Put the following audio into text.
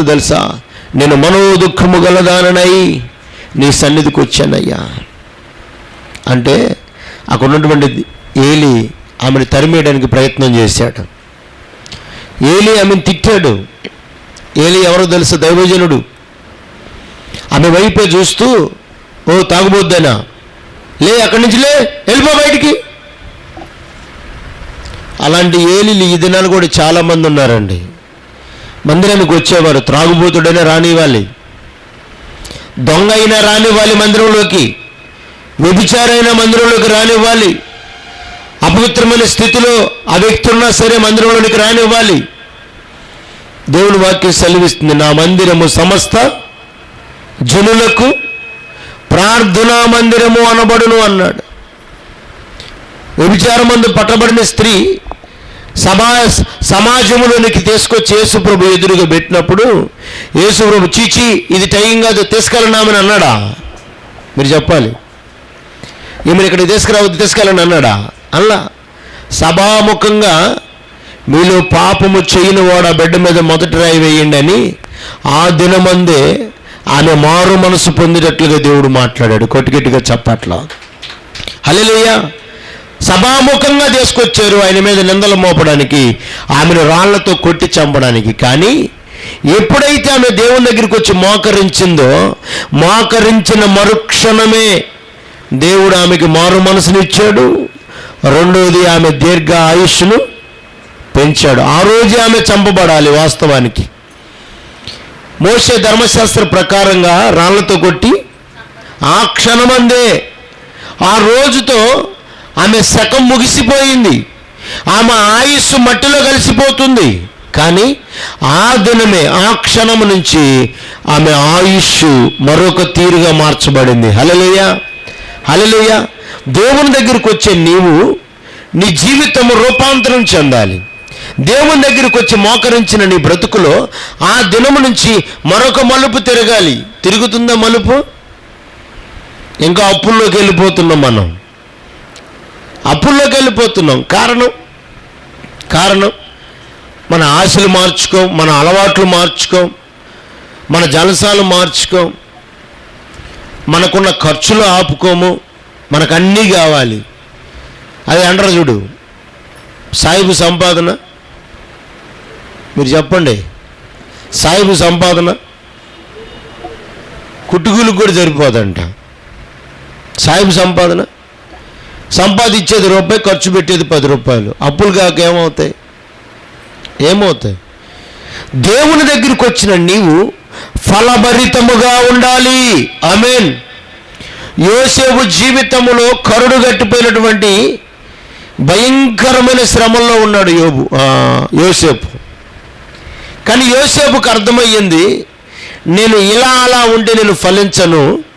మాటలు తెలుసా? నేను మనో దుఃఖము గలదాననై నీ సన్నిధికి వచ్చానయ్యా. అంటే అక్కడ ఉన్నటువంటి ఏలి ఆమెను తరిమేయడానికి ప్రయత్నం చేశాడు. ఏలి ఆమెను తిట్టాడు. ఏలి ఎవరో తెలుసు దైవజనుడు. ఆమె వైపే చూస్తూ ఓ తాగుబోద్దేనా లే అక్కడి నుంచి లే వెళ్ళిపో బయటికి. అలాంటి ఏలిలు ఈ దినాలు కూడా చాలామంది ఉన్నారండి. మందిరానికి వచ్చేవారు త్రాగుబోతుడైనా రానివ్వాలి దొంగ అయినా రానివ్వాలి మందిరంలోకి. వ్యభిచారైన మందిరంలోకి రానివ్వాలి అపవిత్రమైన స్థితిలో ఆ వ్యక్తి ఉన్నా సరే మందిరంలోనికి రానివ్వాలి దేవుని వాక్యం సెలవిస్తుంది నా మందిరము సమస్త జనులకు ప్రార్థనా మందిరము అనబడును అన్నాడు. వ్యభిచారమందు పట్టబడిన స్త్రీ సభా సమాజంలోనికి తీసుకొచ్చి యేసుప్రభు ఎదురుగా పెట్టినప్పుడు యేసుప్రభు చీచి ఇది టైం కాదు తీసుకెళ్ళనామని అన్నాడా? మీరు చెప్పాలి. ఈమెను ఇక్కడ తీసుకురావద్దు తీసుకెళ్ళని అన్నాడా? అల్లా సభాముఖంగా మీలో పాపము చేయని వాడ బిడ్డ మీద మొదటి రాయి వేయండి అని ఆ దినమందే ఆమె మారు మనసు పొందినట్లుగా దేవుడు మాట్లాడాడు. కొట్టుకెట్టుగా చెప్పట్లా. హల్లెలూయా. సభాముఖంగా తీసుకొచ్చారు. ఆయన మీద నిందలు మోపడానికి ఆమెను రాళ్ళతో కొట్టి చంపడానికి. కానీ ఎప్పుడైతే ఆమె దేవుని దగ్గరికి వచ్చి మోకరించిందో మోకరించిన మరుక్షణమే దేవుడు ఆమెకి మారు మనసునిచ్చాడు. రెండవది ఆమె దీర్ఘ ఆయుష్ను పెంచాడు. ఆ రోజే ఆమె చంపబడాలి వాస్తవానికి. మోసే ధర్మశాస్త్ర ప్రకారంగా రాళ్ళతో కొట్టి ఆ క్షణమందే ఆ రోజుతో ఆమె శకం ముగిసిపోయింది. ఆమె ఆయుస్సు మట్టిలో కలిసిపోతుంది. కానీ ఆ దినమే ఆ క్షణం నుంచి ఆమె ఆయుష్ మరొక తీరుగా మార్చబడింది. హలలేయ హలలేయ దేవుని దగ్గరికి వచ్చే నీవు నీ జీవితము రూపాంతరం చెందాలి. దేవుని దగ్గరికి వచ్చి మోకరించిన నీ బ్రతుకులో ఆ దినము నుంచి మరొక మలుపు తిరగాలి. తిరుగుతుందా మలుపు? ఇంకా అప్పుల్లోకి వెళ్ళిపోతున్నాం మనం. అప్పుల్లోకి వెళ్ళిపోతున్నాం కారణం? కారణం? మన ఆశలు మార్చుకోం మన అలవాట్లు మార్చుకోం మన జలసాలు మార్చుకోం మనకున్న ఖర్చులు ఆపుకోము మనకు అన్నీ కావాలి. అది అంటారు చూడు. సాయిబు సంపాదన? మీరు చెప్పండి. సాయిబు సంపాదన? కుట్టుకులకు కూడా సరిపోదంట. సాయిబు సంపాదన? సంపాదించేది రూపాయి ఖర్చు పెట్టేది పది రూపాయలు. అప్పులు కాక ఏమవుతాయి? ఏమవుతాయి? దేవుని దగ్గరికి వచ్చిన నీవు ఫలభరితముగా ఉండాలి. ఆమెన్. యోసేపు జీవితములో కరుడు గట్టిపోయినటువంటి భయంకరమైన శ్రమంలో ఉన్నాడు యోబు యోసేపు. కానీ యోసేపుకు అర్థమయ్యింది నేను ఇలా అలా ఉంటే నేను ఫలించను.